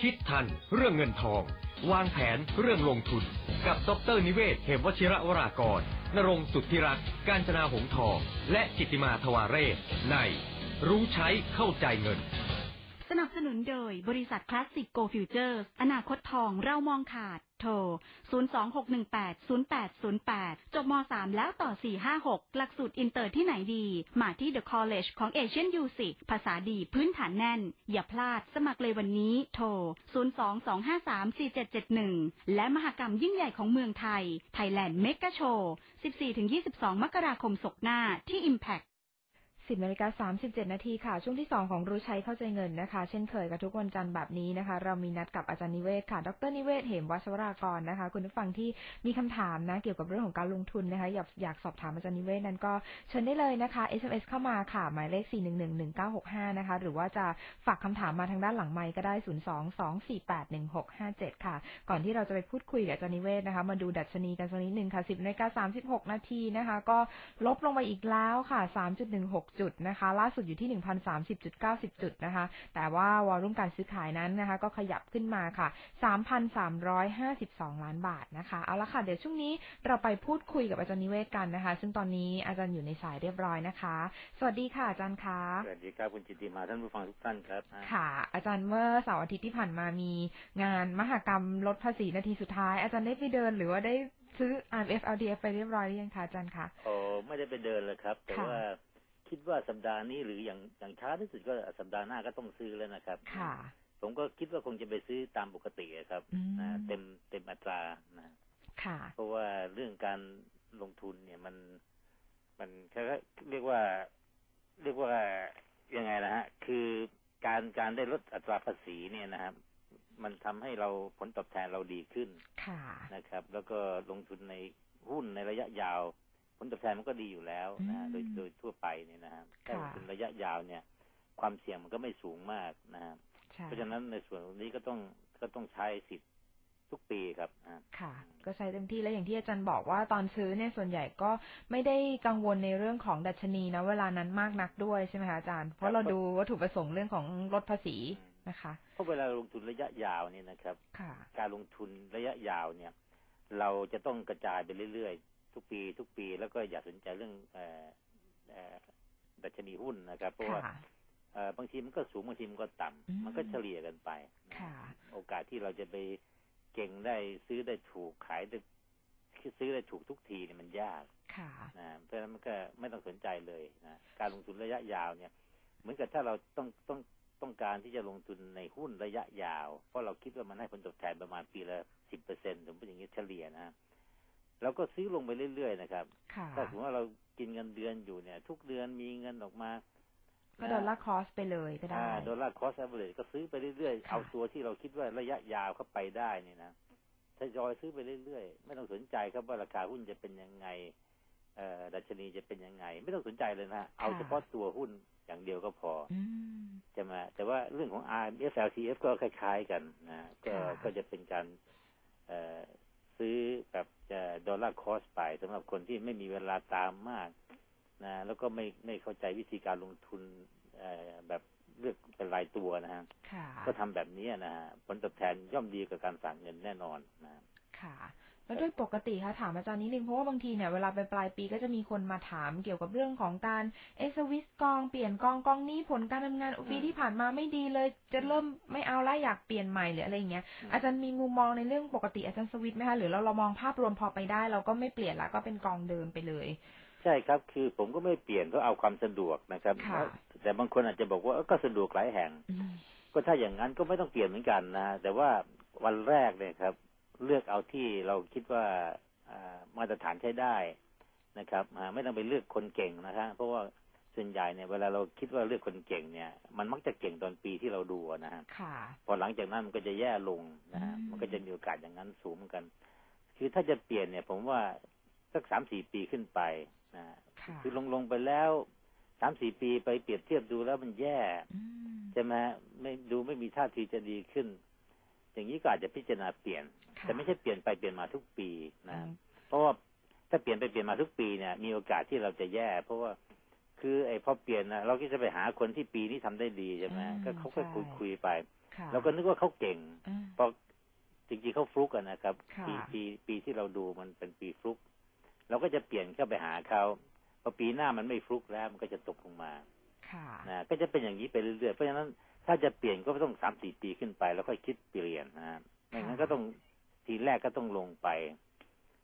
คิดทัน เรื่องเงินทอง วางแผนเรื่องลงทุน กับดรนิเวศเหมวชิระวรากร นรงสุทธิรักษ์การจนาหงส์ทอง และจิตติมาทวาเรศใน รู้ใช้เข้าใจเงิน สนับสนุนโดยบริษัทคลาสสิกโกฟิวเจอร์ อนาคตทองเรามองขาด โทร 026180808 จบม 3 แล้วต่อ 456 หลักสูตรอินเตอร์ที่ไหนดี มาที่ The College ของ Asian u s ภาษาดีพื้นฐานแน่น อย่าพลาดสมัครเลยวันนี้โทร 022534771 และมหกรรมยิ่งใหญ่ของเมืองไทย Thailand Mega Show 14-22 มกราคมศกหน้าที่ Impact 10นาฬิกา37 นาทีค่ะ ช่วงที่ 2 ของรู้ใช้เข้าใจเงินนะคะ เช่นเคยกับทุกวันจันทร์แบบนี้นะคะ เรามีนัดกับอาจารย์นิเวศค่ะ ดรนิเวศ เหมวัชวรากรนะคะ คุณผู้ฟังที่มีคำถามนะ เกี่ยวกับเรื่องของการลงทุนนะคะ อยากอยากสอบถามอาจารย์นิเวศนั้นก็เชิญได้เลยนะคะ SMS เข้ามาค่ะ หมายเลข 4111965 นะคะ หรือว่าจะฝากคำถามมาทางด้านหลังไมค์ก็ได้ 022481657 ค่ะ ก่อนที่เราจะไปพูดคุยกับอาจารย์นิเวศนะคะ มาดูดัชนีกันสักนิดหนึ่งค่ะ 10นาฬิกา36 นาทีนะคะ ก็ลบลงไปอีกแล้วค่ะ 3.16จุดนะคะ ล่าสุดอยู่ที่ 1,030.90 จุดนะคะ แต่ว่าวอลุ่มการซื้อขายนั้นนะคะ ก็ขยับขึ้นมาค่ะ 3,352 ล้านบาทนะคะ เอาละค่ะ เดี๋ยวช่วงนี้เราไปพูดคุยกับอาจารย์นิเวศกันนะคะ ซึ่งตอนนี้อาจารย์อยู่ในสายเรียบร้อยนะคะ สวัสดีค่ะอาจารย์คะสวัสดีครับคุณจิตติมาท่านผู้ฟังทุกท่านครับอ่าค่ะ อาจารย์เมื่อเสาร์อาทิตย์ที่ผ่านมามีงานมหกรรมลดภาษีนาทีสุดท้าย อาจารย์ได้ไปเดินหรือว่าได้ซื้อ RF LDF ไปเรียบร้อยหรือยังคะอาจารย์คะโอ้ไม่ได้ไปเดินเลยครับ แต่ค่ะว่า คิดว่าสัปดาห์นี้หรืออย่างอย่างช้าที่สุดก็สัปดาห์หน้าก็ต้องซื้อแล้วนะครับ ค่ะ ผมก็คิดว่าคงจะไปซื้อตามปกติอะครับอืมนะเต็มเต็มอัตรานะค่ะ เพราะว่าเรื่องการลงทุนเนี่ยมันมันแค่เรียกว่า เรียกว่ายังไงนะฮะ คือการการได้ลดอัตราภาษีเนี่ยนะครับ มันทำให้เราผลตอบแทนเราดีขึ้นค่ะนะครับ แล้วก็ลงทุนในหุ้นในระยะยาว ผลตอบแทนมันก็ดีอยู่แล้วนะฮะอืมโดยโดยทั่วไปเนี่ยนะฮะถ้าค่ะลงทุนระยะยาวเนี่ย ความเสี่ยงมันก็ไม่สูงมากนะฮะใช่เพราะฉะนั้นในส่วนตรงนี้ก็ต้องก็ต้องใช้สิทธิ์ทุกปีครับอ่าค่ะ ก็ใช้เต็มที่แล้วอย่างที่อาจารย์บอกว่าตอนซื้อเนี่ยส่วนใหญ่ก็ไม่ได้กังวลในเรื่องของดัชนีนะเวลานั้นมากนักด้วยใช่ไหมคะอาจารย์ เพราะเราดูวัตถุประสงค์เรื่องของลดภาษีนะคะเพราะเวลาลงทุนระยะยาวเนี่ยนะครับค่ะการลงทุนระยะยาวเนี่ย เราจะต้องกระจายไปเรื่อยๆ ทุกปีทุกปีแล้วก็อย่าสนใจเรื่องเอ่อเอ่อดัชนีหุ้นนะครับ เพราะว่าค่ะเอ่อบางทีมันก็สูงบางทีมันก็ต่ำอืมมันก็เฉลี่ยกันไปนะค่ะโอกาสที่เราจะไปเก่งได้ซื้อได้ถูกขายได้ซื้อได้ถูกทุกทีเนี่ยมันยากค่ะนะเพราะฉะนั้นมันก็ไม่ต้องสนใจเลยนะการลงทุนระยะยาวเนี่ยเหมือนกับถ้าเราต้องต้องต้องการที่จะลงทุนในหุ้นระยะยาว เพราะเราคิดว่ามันให้ผลตอบแทนประมาณปีละสิบเปอร์เซ็นต์สมมติอย่างนี้เฉลี่ยนะ เราก็ซื้อลงไปเรื่อยๆนะครับค่ะถ้าสมมติว่าเรากินเงินเดือนอยู่เนี่ย ทุกเดือนมีเงินออกมาก็ดอลลาร์คอสไปเลยก็ได้ดอลลาร์คอสแอเวอเรก็ซื้อไปเรื่อยๆค่ะเอาตัวที่เราคิดว่าระยะยาวเข้าไปได้นี่นะทยอยซื้อไปเรื่อยๆ ไม่ต้องสนใจครับว่าราคาหุ้นจะเป็นยังไงเอ่อดัชนีจะเป็นยังไง ไม่ต้องสนใจเลยนะฮะเอาเฉพาะตัวหุ้นอย่างเดียวก็พออืมใช่ไหมแต่ว่าเรื่องของ RMF LCF ก็คล้ายๆกันนะก็ค่ะก็จะเป็นการเอ่อ ซื้อแบบจะดอลลาร์คอสไปสำหรับคนที่ไม่มีเวลาตามมากนะแล้วก็ไม่ไม่เข้าใจวิธีการลงทุนเอ่อแบบเลือกเป็นรายตัวนะฮะค่ะก็ทำแบบนี้นะฮะผลตอบแทนย่อมดีกว่าการฝากเงินแน่นอนนะค่ะ แล้วโดยปกติค่ะถามอาจารย์นิดนึงเพราะว่าบางทีเนี่ยเวลาไปปลายปีก็จะมีคนมาถามเกี่ยวกับเรื่องของการเอสวิสกองเปลี่ยนกองกองนี้ผลการทำงานปีที่ผ่านมาไม่ดีเลย จะเริ่มไม่เอาแล้วอยากเปลี่ยนใหม่หรืออะไรอย่างเงี้ยอืมอาจารย์มีมุมมองในเรื่องปกติอาจารย์สวิตช์ไหมคะหรือเราเรามองภาพรวมพอไปได้ เราก็ไม่เปลี่ยนละก็เป็นกองเดิมไปเลยใช่ครับ คือผมก็ไม่เปลี่ยนเพราะเอาความสะดวกนะครับค่ะแต่บางคนอาจจะบอกว่าเอ้อก็สะดวกหลายแห่งอืมก็ถ้าอย่างนั้นก็ไม่ต้องเปลี่ยนเหมือนกันนะ แต่ว่าวันแรกเนี่ยครับ เลือกเอาที่เราคิดว่าอ่ามาตรฐานใช้ได้นะครับอ่าไม่ต้องไปเลือกคนเก่งนะฮะเพราะว่าส่วนใหญ่เนี่ยเวลาเราคิดว่าเลือกคนเก่งเนี่ย มันมักจะเก่งตอนปีที่เราดูอะนะฮะค่ะพอหลังจากนั้นมันก็จะแย่ลงนะฮะอืมมันก็จะมีโอกาสอย่างนั้นสูงเหมือนกัน คือถ้าจะเปลี่ยนเนี่ย ผมว่าสักสามสี่ปีขึ้นไปนะค่ะคือลงลงไปแล้วสามสี่ปีไปเปรียบเทียบดูแล้วมันแย่อืมใช่ไหมฮะไม่ดูไม่มีท่าทีจะดีขึ้น อย่างนี้ก็อาจจะพิจารณาเปลี่ยนค่ะ แต่ไม่ใช่เปลี่ยนไปเปลี่ยนมาทุกปีนะอืมเพราะว่าถ้าเปลี่ยนไปเปลี่ยนมาทุกปีเนี่ย มีโอกาสที่เราจะแย่ เพราะว่าคือไอ้พอเปลี่ยนนะเราก็จะไปหาคนที่ปีนี้ทำได้ดีใช่ไหมอืมก็เขาก็ใช่คุยคุยไปค่ะเราก็นึกว่าเขาเก่งอ่าเพราะจริงๆเขาฟลุกกันนะครับค่ะปีปีปีที่เราดูมันเป็นปีฟลุกเราก็จะเปลี่ยนเข้าไปหาเขาพอปีหน้ามันไม่ฟลุกแล้วมันก็จะตกลงมาค่ะนะก็จะเป็นอย่างนี้ไปเรื่อยๆเพราะฉะนั้นถ้าจะเปลี่ยนก็ต้องสามสี่ปีขึ้นไป แล้วค่อยคิดเปลี่ยนนะฮะไม่งั้นก็ต้อง ทีแรกก็ต้องลงไป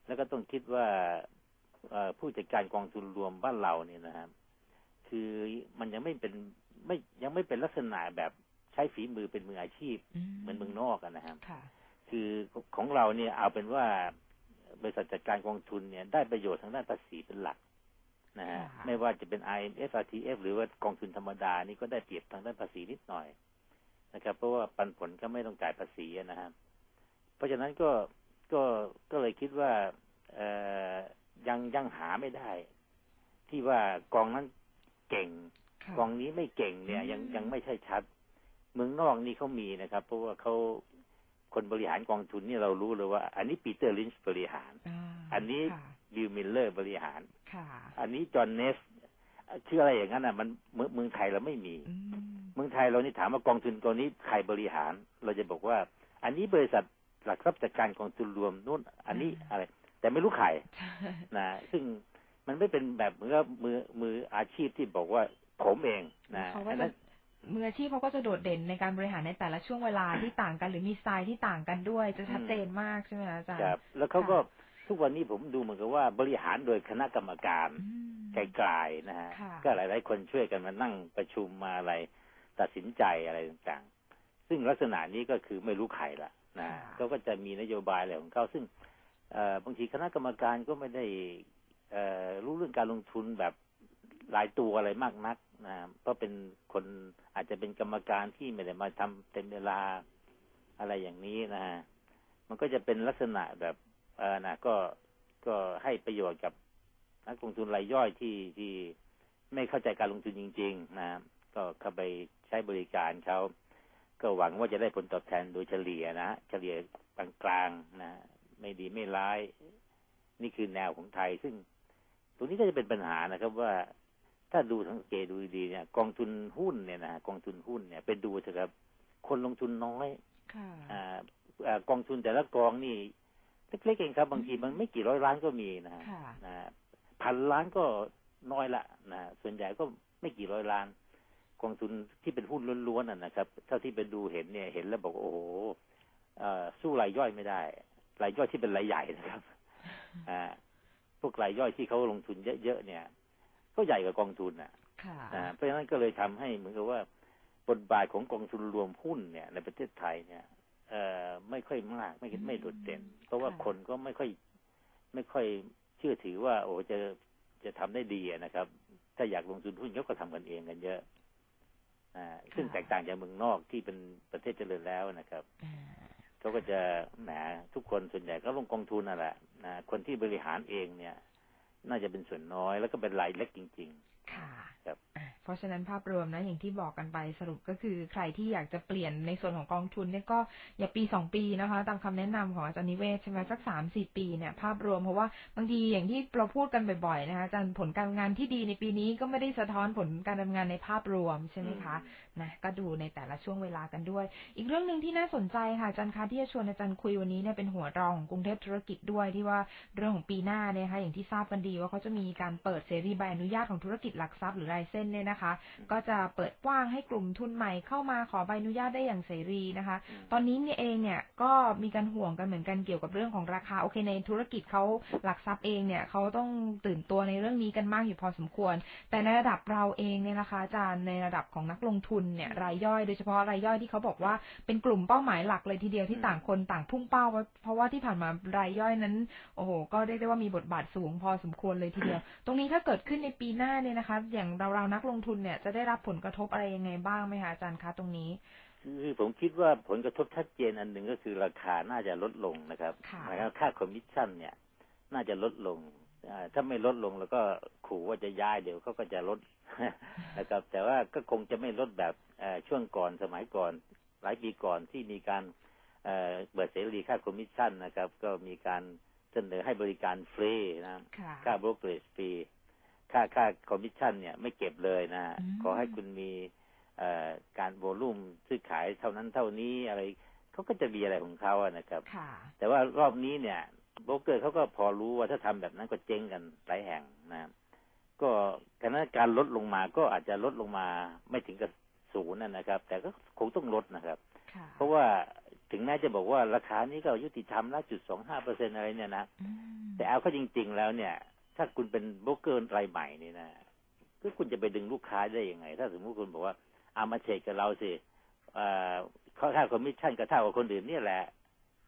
แล้วก็ต้องคิดว่าเอ่อผู้จัดการกองทุนรวมบ้านเราเนี่ยนะครับ คือมันยังไม่เป็นไม่ยังไม่เป็นลักษณะแบบใช้ฝีมือเป็นมืออาชีพ เหมือนเมืองนอกอะนะครับค่ะคือของเราเนี่ยเอาเป็นว่าบริษัทจัดการกองทุนเนี่ยได้ประโยชน์ทางด้านภาษีเป็นหลักนะฮะค่ะไม่ว่าจะเป็น IMF RTF หรือว่ากองทุนธรรมดานี่ก็ได้เปรียบทางด้านภาษีนิดหน่อยนะครับ เพราะว่าปันผลก็ไม่ต้องจ่ายภาษีอะนะครับ เพราะฉะนั้นก็ก็ก็เลยคิดว่าเอ่อยังยังหาไม่ได้ ที่ว่ากองนั้นเก่งค่ะกองนี้ไม่เก่งเนี่ย ยังอืมยังไม่ใช่ชัด เมืองนอกนี่เขามีนะครับ เพราะว่าเขาคนบริหารกองทุนนี่เรารู้เลยว่า อันนี้ปีเตอร์ลินช์บริหาราอันนี้ค่ะบิลมิลเลอร์บริหารค่ะอันนี้จอห์นเนสชื่ออะไรอย่างนั้นอะ มันเมืองเมืองไทยเราไม่มีอืมเมืองไทยเรานี่ถามว่ากองทุนกองนี้ใครบริหาร เราจะบอกว่า อันนี้บริษัท หลักทรัพย์จัดการกองทุนรวมนู่นอันนี้อะไร แต่ไม่รู้ใครใช่นะซึ่งมันไม่เป็นแบบเหมือนกับมือมืออาชีพที่บอกว่าผมเองนะเขาก็อันจะนั้นมืออาชีพเขาก็จะโดดเด่นในการบริหารในแต่ละช่วงเวลาที่ต่างกันหรือมีสไตล์ที่ต่างกันด้วย จะชัดเจนมากใช่ไหมคะอาจารย์ครับแล้วเขาก็ทุกวันนี้ผมดูเหมือนกับว่าบริหารโดยคณะกรรมการอืมไกลๆนะฮะค่ะก็หลาย ๆ คนช่วยกันมานั่งประชุมมาอะไร ตัดสินใจอะไรต่างๆ ซึ่งลักษณะนี้ก็คือไม่รู้ใครละ นะเขาก็จะมีนโยบายอะไรของเขาซึ่งเอ่อบางทีคณะกรรมการก็ไม่ได้เอ่อรู้เรื่องการลงทุนแบบหลายตัวอะไรมากนักนะเพราะเป็นคนอาจจะเป็นกรรมการที่ไม่ได้มาทำเต็มเวลาอะไรอย่างนี้นะฮะมันก็จะเป็นลักษณะแบบเออนะก็ก็ให้ประโยชน์กับนักลงทุนรายย่อยที่ที่ไม่เข้าใจการลงทุนจริง ๆ นะก็เข้าไปใช้บริการเขา ก็หวังว่าจะได้ผลตอบแทนโดยเฉลี่ยนะฮะเฉลี่ยกลางๆนะไม่ดีไม่ร้าย นี่คือแนวของไทย ซึ่งตรงนี้ก็จะเป็นปัญหานะครับ ว่าถ้าดูสังเกตดูดีๆเนี่ย กองทุนหุ้นเนี่ยนะกองทุนหุ้นเนี่ยไปดูเถอะครับ คนลงทุนน้อยค่ะอ่าอ่ากองทุนแต่ละกองนี่เล็กๆเองครับ บางทีมันไม่กี่ร้อยล้านก็มีนะฮะค่ะนะฮะพันล้านก็น้อยละนะฮะส่วนใหญ่ก็ไม่กี่ร้อยล้าน กองทุนที่เป็นหุ้นล้วนๆน่ะนะครับ เท่าที่ไปดูเห็นเนี่ยเห็นแล้วบอกว่าโอ้โหเอ่อสู้รายย่อยไม่ได้รายย่อยที่เป็นรายใหญ่นะครับอ่าพวกรายย่อยที่เขาลงทุนเยอะๆเนี่ย ก็ใหญ่กว่ากองทุนอะค่ะอ่าเพราะฉะนั้นก็เลยทำให้เหมือนกับว่าบทบาทของกองทุนรวมหุ้นเนี่ย ในประเทศไทยเนี่ยเอ่อไม่ค่อยมาก ไม่ไม่โดดเด่น เพราะว่าคนก็ไม่ค่อย ไม่ค่อยเชื่อถือว่า โอ้จะจะทำได้ดีอะนะครับ ถ้าอยากลงทุนหุ้นเขาก็ทำกันเองกันเยอะอ่า ซึ่งแตกต่างจากเมืองนอกที่เป็นประเทศเจริญแล้วนะครับอ่าเขาก็จะแหมทุกคนส่วนใหญ่ก็ลงกองทุนนั่นแหละนะคนที่บริหารเองเนี่ย น่าจะเป็นส่วนน้อยแล้วก็เป็นรายเล็กจริงค่ะ ครับอะ เพราะฉะนั้นภาพรวมนะอย่างที่บอกกันไปสรุปก็คือใครที่อยากจะเปลี่ยนในส่วนของกองทุนเนี่ยก็อย่าปีสองปีนะคะ ตามคำแนะนำของอาจารย์นิเวศใช่ไหมสักสามสี่ปีเนี่ยภาพรวมเพราะว่าบางทีอย่างที่เราพูดกันบ่อยๆนะคะอาจารย์ผลการงานที่ดีในปีนี้ก็ไม่ได้สะท้อนผลการทำงานในภาพรวมใช่ไหมคะ นะก็ดูในแต่ละช่วงเวลากันด้วย อีกเรื่องหนึ่งที่น่าสนใจค่ะอาจารย์คะที่จะชวนอาจารย์คุยวันนี้เนี่ยเป็นหัวรองของกรุงเทพธุรกิจด้วยที่ว่าเรื่องของปีหน้าเนี่ยนะคะอย่างที่ทราบกันดีว่าเขาจะมีการเปิดเสรีใบอนุญาตของธุรกิจหลักทรัพย์หรือรายเส้นเนี่ยนะคะ ก็จะเปิดกว้างให้กลุ่มทุนใหม่เข้ามาขอใบอนุญาตได้อย่างเสรีนะคะ ตอนนี้เนี่ยเองเนี่ยก็มีการห่วงกันเหมือนกันเกี่ยวกับเรื่องของราคาโอเคในธุรกิจเขาหลักทรัพย์เองเนี่ยเขาต้องตื่นตัวในเรื่องนี้กันมากอยู่พอสมควร แต่ในระดับเราเองเนี่ยนะคะอาจารย์ในระดับของนักลงทุนเนี่ยรายย่อยโดยเฉพาะรายย่อยที่เขาบอกว่าเป็นกลุ่มเป้าหมายหลักเลยทีเดียวที่อืมต่างคนต่างพุ่งเป้าไว้เพราะว่าที่ผ่านมารายย่อยนั้น โอ้โห ก็เรียกได้ว่ามีบทบาทสูงพอสมควรเลยทีเดียว ตรงนี้ถ้าเกิดขึ้นในปีหน้าเนี่ยนะคะ อย่างเราเรานักลงทุนเนี่ยจะได้รับผลกระทบอะไรยังไงบ้างไหมคะอาจารย์คะตรงนี้คือผมคิดว่าผลกระทบชัดเจนอันหนึ่งก็คือราคาน่าจะลดลงนะครับค่ะนะครับค่าคอมมิชชั่นเนี่ย น่าจะลดลงอ่าถ้าไม่ลดลงแล้วก็ ขู่ว่าจะย้ายเดี๋ยวเขาก็จะลดนะครับ แต่ว่าก็คงจะไม่ลดแบบเอ่อช่วงก่อนสมัยก่อน หลายปีก่อนที่มีการเอ่อเปิดเสรีค่าคอมมิชชั่นนะครับ ก็มีการเสนอให้บริการฟรีนะค่ะค่าโบรกเกรจฟรีค่าค่าคอมมิชชั่นเนี่ยไม่เก็บเลยนะอืมขอให้คุณมีเอ่อการโวลุ่มซื้อขายเท่านั้นเท่านี้อะไรเขาก็จะมีอะไรของเขาอะนะครับค่ะแต่ว่ารอบนี้เนี่ยโบรกเกอร์เขาก็พอรู้ว่าถ้าทำแบบนั้นก็เจ๊งกันหลายแห่งนะครับ ก็คณะการลดลงมาก็อาจจะลดลงมาไม่ถึงกับศูนย์นะนะครับ แต่ก็คงต้องลดนะครับค่ะเพราะว่าถึงแม้จะบอกว่าราคานี้ก็ยุติธรรมละจุดสองห้าเปอร์เซ็นอะไรเนี่ยนะอืมแต่เอาเข้าจริง ๆ แล้วเนี่ย ถ้าคุณเป็นโบรกเกอร์รายใหม่นี่นะก็คุณจะไปดึงลูกค้าได้ยังไง ถ้าสมมติคุณบอกว่าเอามาเทรดกับเราสิเอ่อเขาค่าคอมมิชชั่นก็เท่ากับคนอื่นเนี่ยแหละ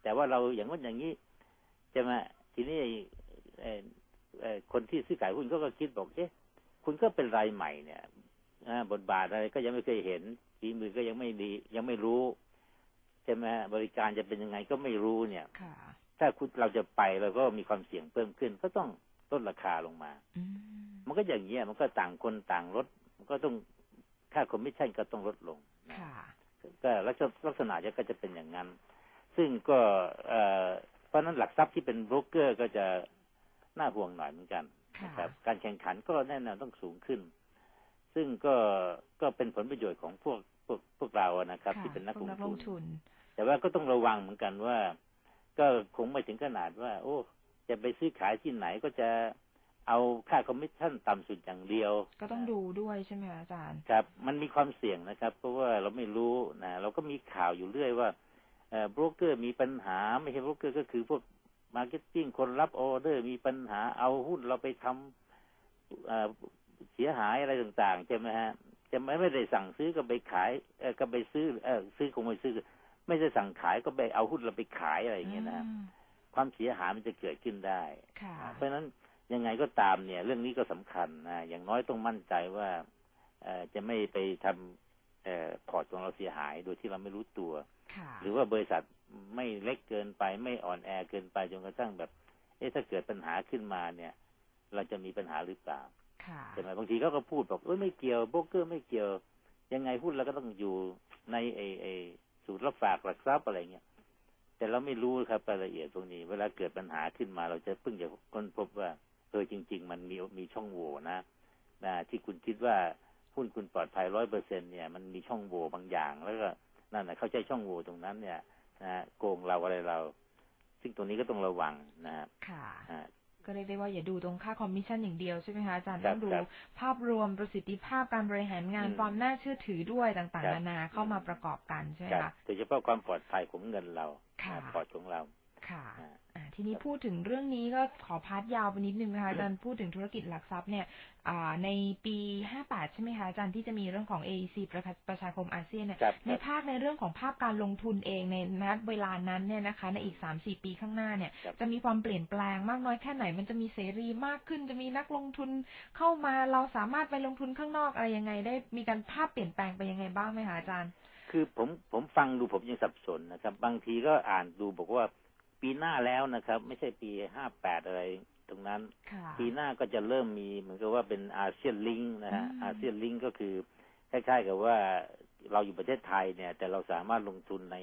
แต่ว่าเราอย่างนั้นอย่างนี้ใช่ไหมทีนี้เอ่อเอ่อ คนที่ซื้อขายหุ้นก็ก็คิดบอกเอ๊ะคุณก็เป็นรายใหม่เนี่ยอ่าบทบาทอะไรก็ยังไม่เคยเห็นฝีมือก็ยังไม่ดี ยังไม่รู้ใช่ไหมบริการจะเป็นยังไงก็ไม่รู้เนี่ยค่ะถ้าคุณเราจะไปเราก็มีความเสี่ยงเพิ่มขึ้น ก็ต้องลดราคาลงมาอืมมันก็อย่างเงี้ยมันก็ต่างคนต่างลดมันก็ต้องค่าคอมมิชชั่นก็ต้องลดลงนะค่ะก็ลักษณะลักษณะจะก็จะเป็นอย่างนั้น ซึ่งก็เอ่อเพราะฉะนั้นหลักทรัพย์ที่เป็นโบรกเกอร์ก็จะ น่าห่วงหน่อยเหมือนกันค่ะนะครับการแข่งขันก็แน่นอนต้องสูงขึ้น ซึ่งก็ก็เป็นผลประโยชน์ของพวกพวกพวกเราอะนะครับค่ะที่เป็นนักพวลงนักลทุงนทุน แต่ว่าก็ต้องระวังเหมือนกันว่า ก็คงไม่ถึงขนาดว่า โอ้ จะไปซื้อขายที่ไหนก็จะเอาค่าคอมมิชชั่นต่ำสุดอย่างเดียว ก็ต้องดูด้วยใช่ไหมคะอาจารย์ครับ มันมีความเสี่ยงนะครับ เพราะว่าเราไม่รู้นะเราก็มีข่าวอยู่เรื่อยว่าเอ่อโบรกเกอร์มีปัญหาไม่ใช่โบรกเกอร์ก็คือพวก มาร์เก็ตติ้งคนรับออเดอร์มีปัญหาเอาหุ้นเราไปทำเอ่อเสียหายอะไรต่างๆใช่ไหมฮะจะไม่ไม่ได้สั่งซื้อก็ไปขายเออก็ไปซื้อเออซื้อคงไม่ซื้อ ไม่ได้สั่งขายก็ไปเอาหุ้นเราไปขายอะไรอย่างเงี้ยนะฮะอืมความเสียหายมันจะเกิดขึ้นได้ค่ะเพราะฉะนั้นยังไงก็ตามเนี่ย เรื่องนี้ก็สำคัญนะอย่างน้อยต้องมั่นใจว่าเอ่อจะไม่ไปทำเอ่อพอร์ตของเราเสียหายโดยที่เราไม่รู้ตัวค่ะหรือว่าบริษัท ไม่เล็กเกินไป ไม่อ่อนแอเกินไปจนกระทั่งแบบ เอ๊ะถ้าเกิดปัญหาขึ้นมาเนี่ย เราจะมีปัญหาหรือเปล่าค่ะใช่ไหมบางทีเขาก็พูดบอกเอ้ยไม่เกี่ยวโบรกเกอร์ไม่เกี่ยว ยังไงหุ้นเราก็ต้องอยู่ในไอไอสูตรรับฝากหลักทรัพย์อะไรเงี้ยแต่เราไม่รู้ครับรายละเอียดตรงนี้ เวลาเกิดปัญหาขึ้นมา เราจะเพิ่งจะค้นพบว่าเออจริง ๆ มันมีมีช่องโหว่นะนะที่คุณคิดว่าหุ้นคุณปลอดภัยร้อยเปอร์เซ็นเนี่ย มันมีช่องโหว่บางอย่าง แล้วก็นั่นนะเข้าใจช่องโหว่ตรงนั้นเนี่ย นะโกงเราอะไรเรา ซึ่งตรงนี้ก็ต้องระวังนะครับค่ะอ่าก็เรียกได้ว่าอย่าดูตรงค่าคอมมิชชั่นอย่างเดียวใช่ไหมคะอาจารย์ครัต้บองดูครับภาพรวมประสิทธิภาพการบริหารงานอืมความน่าเชื่อถือด้วยต่างครัๆบนานาเข้ามาประกอบกันใช่ไหมครับคะโดยเฉพาะความปลอดภัยของเงินเราค่ะนะพอร์ตของเรา ค่ะอ่าอ่าทีนี้พูดถึงเรื่องนี้ก็ขอพาร์ทยาวไปนิดนึงนะคะอาจารย์พูดถึงธุรกิจหลักทรัพย์เนี่ยอ่าในปี 58 ใช่ไหมคะอาจารย์ที่จะมีเรื่องของ AEC ประชาประชาคมอาเซียนเนี่ยครับในภาคในเรื่องของภาพการลงทุนเองในนัดเวลานั้นเนี่ยนะคะ ในอีก 3-4 ปีข้างหน้าเนี่ยครับจะมีความเปลี่ยนแปลงมากน้อยแค่ไหน มันจะมีเสรีมากขึ้น จะมีนักลงทุนเข้ามาเราสามารถไปลงทุนข้างนอกอะไรยังไง ได้มีการภาพเปลี่ยนแปลงไปยังไงบ้างไหมคะอาจารย์ คือผมผมฟังดูผมยังสับสนนะครับ บางทีก็อ่านดูบอกว่า ปีหน้าแล้วนะครับ ไม่ใช่ปีห้าแปดอะไรตรงนั้นค่ะปีหน้าก็จะเริ่มมีเหมือนกับว่าเป็นอาเซียนลิงนะฮะอืมอาเซียนลิงก็คือคล้ายๆ กับว่าเราอยู่ประเทศไทยเนี่ย แต่เราสามารถลงทุนใน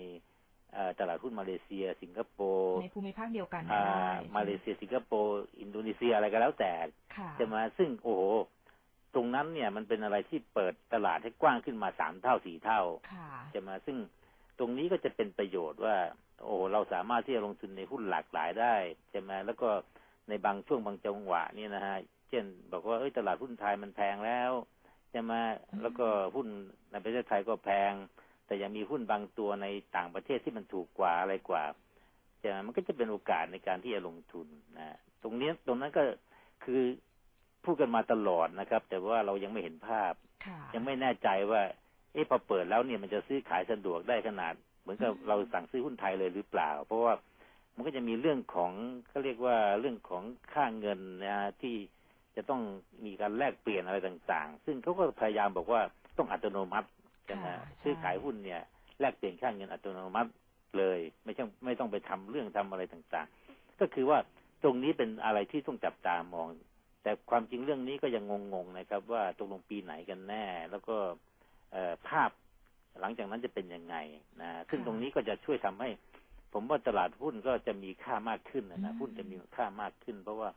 เอ่อตลาดหุ้นมาเลเซีย สิงคโปร์ในภูมิภาคเดียวกันอ่าได้มาเลเซียสิงคโปร์อินโดนีเซียอะไรก็แล้วแต่ค่ะจะมาซึ่งโอ้โหตรงนั้นเนี่ยมันเป็นอะไรที่เปิดตลาดให้กว้างขึ้นมาสามเท่าสี่เท่าค่ะจะมาซึ่งตรงนี้ก็จะเป็นประโยชน์ว่า โอ้เราสามารถที่จะลงทุนในหุ้นหลากหลายได้ใช่ไหมแล้วก็ในบางช่วงบางจังหวะนี่นะฮะเช่น บอกว่าเอ้ยตลาดหุ้นไทยมันแพงแล้วใช่ไหมแล้วก็หุ้นในประเทศไทยก็แพง แต่ยังมีหุ้นบางตัวในต่างประเทศที่มันถูกกว่าอะไรกว่าใช่ไหมมันก็จะเป็นโอกาสในการที่จะลงทุนนะตรงนี้ตรงนั้นก็คือพูดกันมาตลอดนะครับ แต่ว่าเรายังไม่เห็นภาพค่ะยังไม่แน่ใจว่า เอ๊ะพอเปิดแล้วเนี่ยมันจะซื้อขายสะดวกได้ขนาด เหมือนกับอืมเราสั่งซื้อหุ้นไทยเลยหรือเปล่า เพราะว่ามันก็จะมีเรื่องของเขาเรียกว่าเรื่องของค่าเงินนะฮะที่จะต้องมีการแลกเปลี่ยนอะไรต่างๆ ซึ่งเขาก็พยายามบอกว่าต้องอัตโนมัติใช่ไหมค่ะซื้อขายหุ้นเนี่ยแลกเปลี่ยนค่าเงินอัตโนมัติเลย ไม่ใช่ไม่ต้องไปทำเรื่องทำอะไรต่างๆ ก็คือว่าตรงนี้เป็นอะไรที่ต้องจับตามอง แต่ความจริงเรื่องนี้ก็ยังงงๆนะครับ ว่าตกลงปีไหนกันแน่ แล้วก็เอ่อภาพ หลังจากนั้นจะเป็นยังไงนะซึ่งค่ะตรงนี้ก็จะช่วยทำให้ ผมว่าตลาดหุ้นก็จะมีค่ามากขึ้นนะอืนะมหุ้นจะมีค่ามากขึ้น เพราะว่า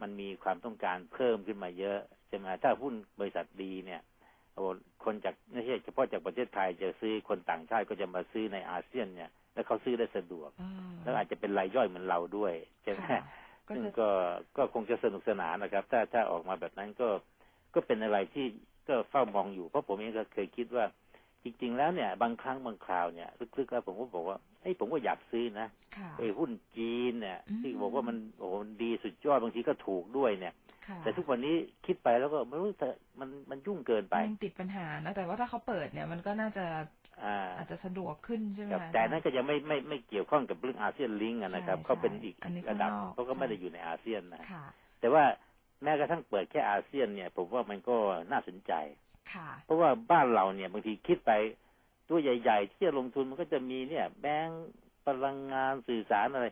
มันมีความต้องการเพิ่มขึ้นมาเยอะใช่ไหมถ้าหุ้นบริษัทดีเนี่ยโอ้คนจากไม่ใช่เฉพาะจากประเทศไทยจะซื้อคนต่างชาติก็จะมาซื้อในอาเซียนเนี่ย แล้วเขาซื้อได้สะดวกอ่าแล้วอาจจะเป็นรายย่อยเหมือนเราด้วยใช่ไหมค่ะก็ซึ่งจะก็ก็คงจะสนุกสนานนะครับ ถ้าถ้าออกมาแบบนั้นก็ก็เป็นอะไรที่ก็เฝ้ามองอยู่เพราะผมเองก็เคยคิดว่า จริง ๆ แล้วเนี่ย บางครั้งบางคราวเนี่ยลึกๆแล้วผมก็บอกว่าเอ้ยผมก็อยากซื้อนะค่ะไอ้หุ้นจีนเนี่ยอืมที่บอกว่ามันโอ้โหดีสุดยอดบางทีก็ถูกด้วยเนี่ยค่ะแต่ทุกวันนี้คิดไปแล้วก็ไม่รู้แต่มันมันยุ่งเกินไปยังติดปัญหานะแต่ว่าถ้าเขาเปิดเนี่ยมันก็น่าจะอ่าอาจจะสะดวกขึ้นใช่ไหมครับคะแต่นั่นก็ยังไม่ไม่ไม่เกี่ยวข้องกับเรื่องอาเซียนลิงก์นะครับใช่เขาเป็นอีกอันนี้ระดับข้างนอกเขาก็ไม่ได้ค่ะอยู่ในอาเซียนนะค่ะแต่ว่าแม้กระทั่งเปิดแค่อาเซียนเนี่ย ผมว่ามันก็น่าสนใจค่ะ เพราะว่าบ้านเราเนี่ยบางทีคิดไปตัวใหญ่ ๆ ที่จะลงทุนมันก็จะมีเนี่ย แบงก์พลังงานสื่อสารอะไร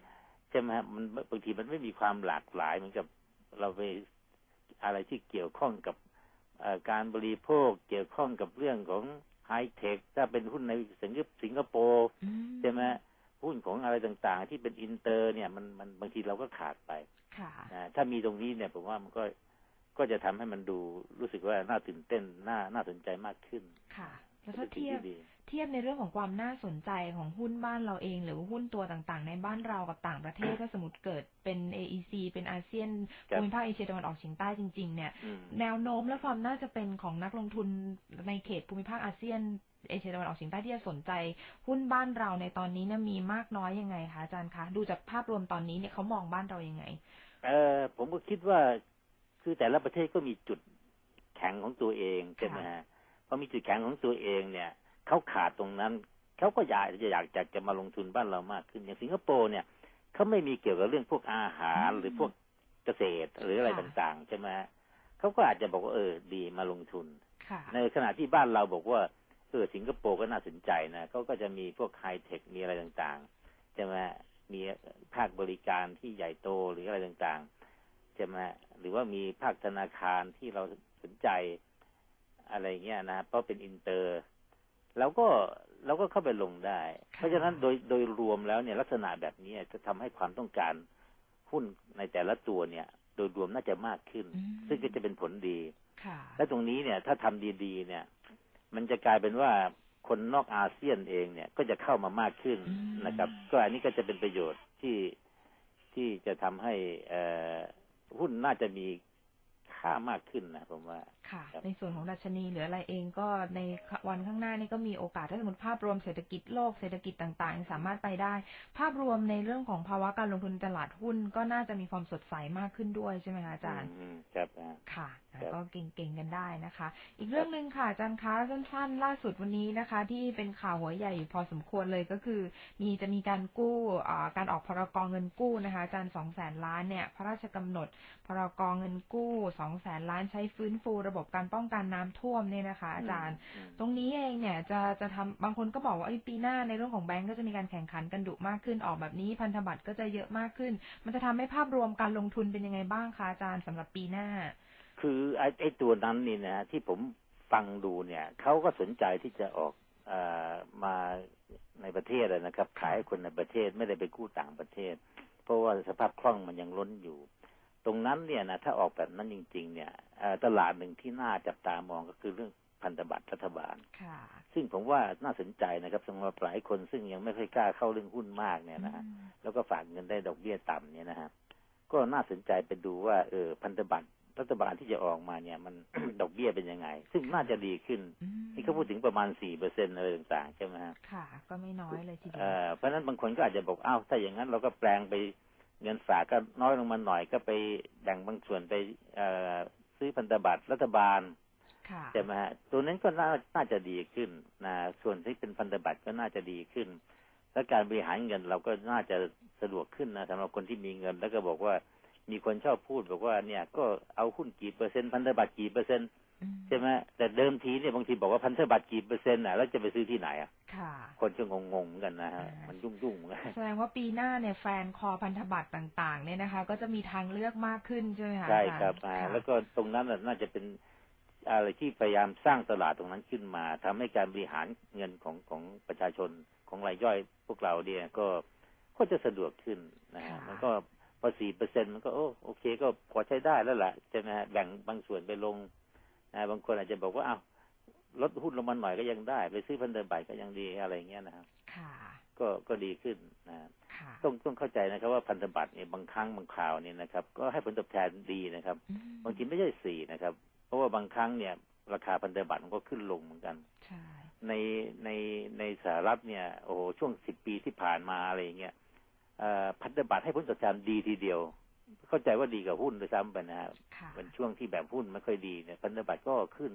ใช่ไหมฮะมันบางทีมันไม่มีความหลากหลายเหมือนกับเราไปอะไรที่เกี่ยวข้องกับเอ่อการบริโภคเกี่ยวข้องกับเรื่องของไฮเทคถ้าเป็นหุ้นในสิงคสิงคโปร์อืใช่ไหมหุ้นของอะไรต่างๆ ที่เป็นอินเตอร์ เนี่ยมันมันบางทีเราก็ขาดไปค่ะนะถ้ามีตรงนี้เนี่ยผมว่ามันก็ ก็จะทำให้มันดูรู้สึกว่าน่าตื่นเต้นน่าน่าสนใจมากขึ้น ค่ะ แล้วถ้าเทียบป็นสิ่งที่ดีเทียบในเรื่องของความน่าสนใจของหุ้นบ้านเราเอง หรือว่าหุ้นตัวต่างๆ ในบ้านเรากับต่างประเทศถ้าสมมติเกิดเป็น AEC เป็นอาเซียนครับภูมิภาคเอเชียตะวันออกเฉียงใต้จริง ๆ เนี่ยอืมแนวโน้มและความน่าจะเป็นของนักลงทุนในเขตภูมิภาคอาเซียนเอเชียตะวันออกเฉียงใต้ที่จะสนใจหุ้นบ้านเราในตอนนี้เนี่ยมีมากน้อยยังไงคะอาจารย์คะดูจากภาพรวมตอนนี้เนี่ยเขามองบ้านเรายังไง เออผมก็คิดว่า คือแต่ละประเทศก็มีจุดแข็งของตัวเองใช่ไหมฮะพอมีจุดแข็งของตัวเองเนี่ยเขาขาดตรงนั้นเขาก็อยากจะอยากจะจะมาลงทุนบ้านเรามากขึ้น อย่างสิงคโปร์เนี่ยเขาไม่มีเกี่ยวกับเรื่องพวกอาหารอืมหรือพวกเกษตรหรืออะไรค่ะต่างๆใช่ไหมฮะเขาก็อาจจะบอกว่าเออดีมาลงทุนค่ะในขณะที่บ้านเราบอกว่าเออสิงคโปร์ก็น่าสนใจนะเขาก็จะมีพวกไฮเทคมีอะไรต่างๆใช่ไหมมีภาคบริการที่ใหญ่โตหรืออะไรต่างๆ ใช่ไหมหรือว่ามีภาคธนาคารที่เราสนใจอะไรเงี้ยนะเพราะเป็นอินเตอร์เราก็เราก็เข้าไปลงได้ เพราะฉะนั้นโดยโดยรวมแล้วเนี่ยลักษณะแบบนี้จะทำให้ความต้องการหุ้นในแต่ละตัวเนี่ย โดยรวมน่าจะมากขึ้นอืมซึ่งก็จะเป็นผลดีค่ะและตรงนี้เนี่ย ถ้าทำดีๆ เนี่ย มันจะกลายเป็นว่าคนนอกอาเซียนเองเนี่ย ก็จะเข้ามามากขึ้นอืมนะครับ ก็อันนี้ก็จะเป็นประโยชน์ที่ที่จะทำให้เอ่อ หุ้นน่าจะมีค่ามากขึ้นนะผมว่า ค่ะครับในส่วนของดัชนีหรืออะไรเองก็ในวันข้างหน้านี่ก็มีโอกาสถ้าสมมติภาพรวมเศรษฐกิจโลกเศรษฐกิจต่างๆ สามารถไปได้ ภาพรวมในเรื่องของภาวะการลงทุนในตลาดหุ้นก็น่าจะมีความสดใสมากขึ้นด้วยใช่ไหมคะอาจารย์อืมครับอ่าค่ะครับก็เก่งๆกันได้นะคะ อีกเรื่องหนึ่งค่ะอาจารย์คะสั้นๆ ล่าสุดวันนี้นะคะ ที่เป็นข่าวหัวใหญ่อยู่พอสมควรเลยก็คือ มีจะมีการกู้อ่าการออกพรกเงินกู้นะคะอาจารย์สองแสนล้านเนี่ย พระราชกำหนดพรกเงินกู้สองแสนล้านใช้ฟื้นฟูระบบการป้องกันน้ำท่วมเนี่ยนะคะ อาจารย์อืมตรงนี้เองเนี่ยจะจะทำบางคนก็บอกว่าเอ้ยปีหน้าในเรื่องของแบงก์ก็จะมีการแข่งขันกันดุมากขึ้นออกแบบนี้ พันธบัตรก็จะเยอะมากขึ้น มันจะทำให้ภาพรวมการลงทุนเป็นยังไงบ้างคะอาจารย์สำหรับปีหน้า คือไอ้ไอ้ตัวนั้นนี่นะที่ผมฟังดูเนี่ยเขาก็สนใจที่จะออกเออมาในประเทศอะนะครับ ขายให้คนในประเทศไม่ได้ไปกู้ต่างประเทศ เพราะว่าสภาพคล่องมันยังล้นอยู่ ตรงนั้นเนี่ยนะถ้าออกแบบนั้นจริง ๆ เนี่ยเอ่อตลาดหนึ่งที่น่าจับตามองก็คือเรื่องพันธบัตรรัฐบาลค่ะซึ่งผมว่าน่าสนใจนะครับสำหรับหลายคนซึ่งยังไม่ค่อยกล้าเข้าเรื่องหุ้นมากเนี่ยนะฮะอืมแล้วก็ฝากเงินได้ดอกเบี้ยต่ำเนี่ยนะฮะก็น่าสนใจไปดูว่าเออพันธบัตรรัฐบาลที่จะออกมาเนี่ย มันดอกเบี้ยเป็นยังไง ซึ่งน่าจะดีขึ้นอืมนี่เขาพูดถึงประมาณสี่เปอร์เซ็นอะไรต่างๆใช่ไหมฮะค่ะ ก็ไม่น้อยเลยทีเดีเอยวอเพราะฉะนั้นบางคนก็อาจจะบอกอ้าวถ้าอย่างนั้นเราก็แปลงไป เงินฝากก็น้อยลงมาหน่อยก็ไปแบ่งบางส่วนไปเอ่อซื้อพันธบัตรรัฐบาลค่ะใช่ไหมฮะตัวนั้นก็น่าน่าจะดีขึ้นนะส่วนที่เป็นพันธบัตรก็น่าจะดีขึ้น และการบริหารเงินเราก็น่าจะสะดวกขึ้นนะสำหรับคนที่มีเงินแล้วก็บอกว่ามีคนชอบพูดบอกว่าเนี่ยก็เอาหุ้นกี่เปอร์เซ็นต์พันธบัตรกี่เปอร์เซ็นต์อืม ใช่ไหมแต่เดิมทีเนี่ยบางทีบอกว่าพันธบัตรกี่เปอร์เซ็นต์น่ะแล้วจะไปซื้อที่ไหนอะค่ะคนก็งงๆเหมือนกันนะฮะอ่ามัมันยุ่งๆเหมือนกันแสดงว่าปีหน้าเนี่ยแฟนคอพันธบัตรต่างๆ เนี่ยนะคะ ก็จะมีทางเลือกมากขึ้นใช่ไหมคะใช่อาจาย์ครับอ่าค่ะแล้วก็ตรงนั้นน่ะน่าจะเป็นอะไรที่พยายามสร้างตลาดตรงนั้นขึ้นมาทำให้การบริหารเงินของของประชาชนของรายย่อยพวกเราเนี่ยก็ก็จะสะดวกขึ้นนะฮะค่ะมันก็พอสี่เปอร์เซ็นมันก็โอ้โอเค ก็พอใช้ได้แล้วล่ะใช่ไหมฮะแบ่งบางส่วนไปลง นะบางคนอาจจะบอกว่าอ้าวลดหุ้นลงมาหน่อยก็ยังได้ ไปซื้อพันธบัตรก็ยังดีอะไรเงี้ยนะครับค่ะก็ก็ดีขึ้นนะค่ะต้องต้องเข้าใจนะครับ ว่าพันธบัตรเนี่ยบางครั้งบางคราวเนี่ยนะครับ ก็ให้ผลตอบแทนดีนะครับอืมบางทีไม่ใช่สี่นะครับ เพราะว่าบางครั้งเนี่ย ราคาพันธบัตรมันก็ขึ้นลงเหมือนกันใช่ในในในสหรัฐเนี่ย โอ้โหช่วงสิบปีที่ผ่านมาอะไรอย่างเงี้ยเอ่อพันธบัตรให้ผลตอบแทนดีทีเดียว เข้าใจว่าดีกับหุ้นด้วยซ้ำไปนะครับค่ะเป็นช่วงที่แบบหุ้นไม่ค่อยดีเนี่ยพันธบัตรก็ขึ้น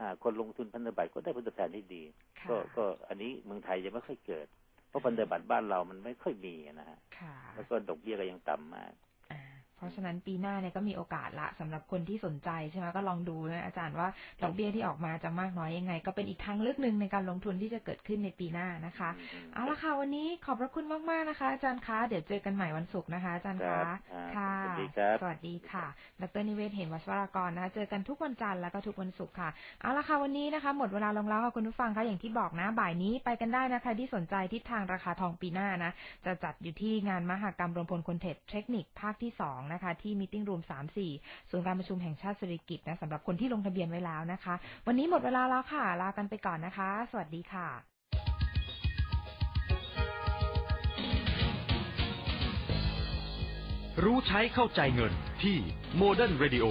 อ่า คนลงทุนพันธบัตรก็ได้ผลตอบแทนที่ดีค่ะก็ก็อันนี้เมืองไทยยังไม่ค่อยเกิด เพราะพันธบัตรบ้านเรามันไม่ค่อยมีนะฮะค่ะแล้วก็ดอกเบี้ยก็ยังต่ำมากอ่าเพ ราะฉะนั้นปีหน้าเนี่ยก็มีโอกาสละสำหรับคนที่สนใจใช่ไหมก็ลองดูนะอาจารย์ว่าดอกเบี้ยที่ออกมาจะมากน้อยยังไง ก็เป็นอีกทางเลือกหนึ่งในการลงทุนที่จะเกิดขึ้นในปีหน้านะคะอืมเอาละค่ะวันนี้ขอบพระคุณมากๆนะคะ อาจารย์คะเดี๋ยวเจอกันใหม่วันศุกร์นะคะ อาจารย์ครัคะบครับค่ะสวัสดีครับสวัสดีค่ะ ดรนิเวศเห็นวัชวรากรนะคะเจอกันทุกวันจันทร์แล้วก็ทุกวันศุกร์ค่ะเอาละค่ะวันนี้นะคะ หมดเวลาลงแล้วค่ะคุณผู้ฟังคะอย่างที่บอกนะบ่ายนี้ไปกันได้นะคะ ที่สนใจทิศทางราคาทองปีหน้านะจะจัดอยู่ที่งานมหกรรมรวมพลคนเทคเทคนิคภาคที่สองนะคะ ที่มิ팅รูมสามสี่ศูนย์การประชุมแห่งชาติสริกิตนะสำหรับคนที่ลงทะเบียนไว้แล้วนะคะ วันนี้หมดเวลาแล้วค่ะ ลากันไปก่อนนะคะ สวัสดีค่ะรู้ใช้เข้าใจเงินที่ Modern Radio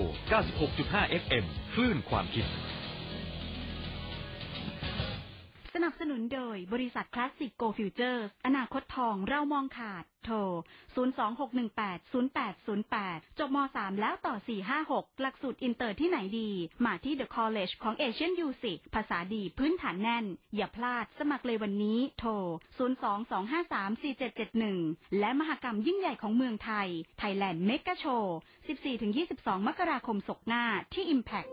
96.5 FM คลื่นความคิด สนุนโดยบริษัทคลาสสิกโกฟิวเจอร์สอนาคตทองเรามองขาด โทร 026180808 จบม 3 แล้วต่อ 456 หลักสูตรอินเตอร์ที่ไหนดี มาที่ The College ของ Asian u s ภาษาดีพื้นฐานแน่น อย่าพลาดสมัครเลยวันนี้ โทร 022534771 และมหกรรมยิ่งใหญ่ของเมืองไทย Thailand Mega Show 14-22 มกราคมศกหน้าที่ Impact